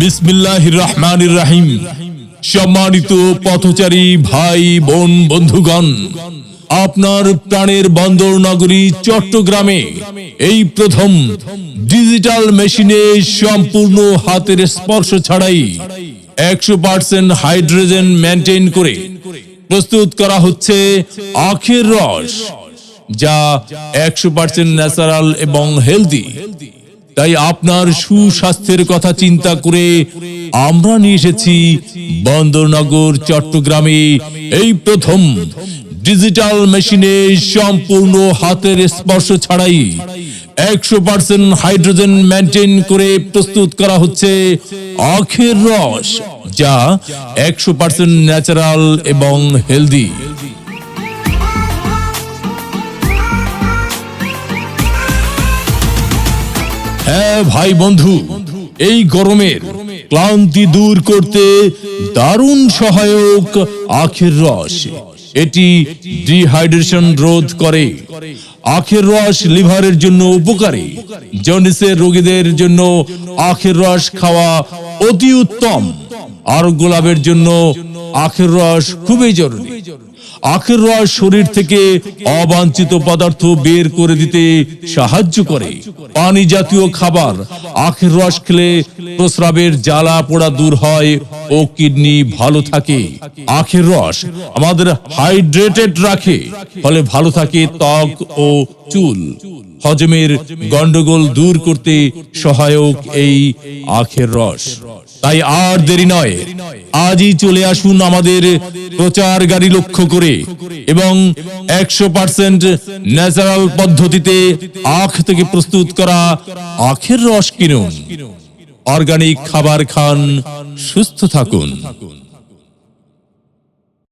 বিসমিল্লাহ রহমান রাহিম সম্মানিত পথচারী ভাই, বোন, বন্ধুগণ, আপনার প্রাণের বন্দর নগরী চট্টগ্রামে এই প্রথম ডিজিটাল মেশিনে সম্পূর্ণ হাতের স্পর্শ ছাড়াই একশো পার্সেন্ট হাইড্রোজেন মেনটেন করে প্রস্তুত করা হচ্ছে আখের রস, যা একশো পার্সেন্ট ন্যাচারাল এবং হেলদি। তাই আপনার সুস্বাস্থ্যের কথা চিন্তা করে আমরা নিয়ে এসেছি বন্দরনগর চট্টগ্রামে। এই প্রথম ডিজিটাল মেশিনে সম্পূর্ণ হাতের স্পর্শ ছাড়াই একশো পার্সেন্ট হাইড্রোজেন মেনটেন করে প্রস্তুত করা হচ্ছে আখের রস যা একশো পার্সেন্ট ন্যাচারাল এবং হেলদি হ্যাঁ ভাই বন্ধু, এই গরমের ক্লান্তি দূর করতে দারুণ সহায়ক আখের রস। এটি ডিহাইড্রেশন রোধ করে। আখের রস লিভারের জন্য উপকারী। জন্ডিসের রোগীদের জন্য আখের রস খাওয়া অতি উত্তম। আরোগ্য লাভের জন্য আখের রস খুবই জরুরি। আখের রস শরীর থেকে অবাঞ্ছিত পদার্থ বের করে দিতে সাহায্য করে। পানি জাতীয় খাবার, আখের রস খেলে প্রস্রাবের জ্বালা পোড়া দূর হয় ও কিডনি ভালো থাকে। আখের রস আমাদের হাইড্রেটেড রাখে, ফলে ভালো থাকে ত্বক ও চুল। হজমের গন্ডগোল দূর করতে সহায়ক এই আখের রস। তাই আর দেরি নয়। আজই চলে আসুন আমাদের প্রচার গাড়ি লক্ষ্য করে এবং একশো পার্সেন্ট ন্যাচারাল পদ্ধতিতে আখ থেকে প্রস্তুত করা আখের রস কিনুন। অর্গানিক খাবার খান, সুস্থ থাকুন।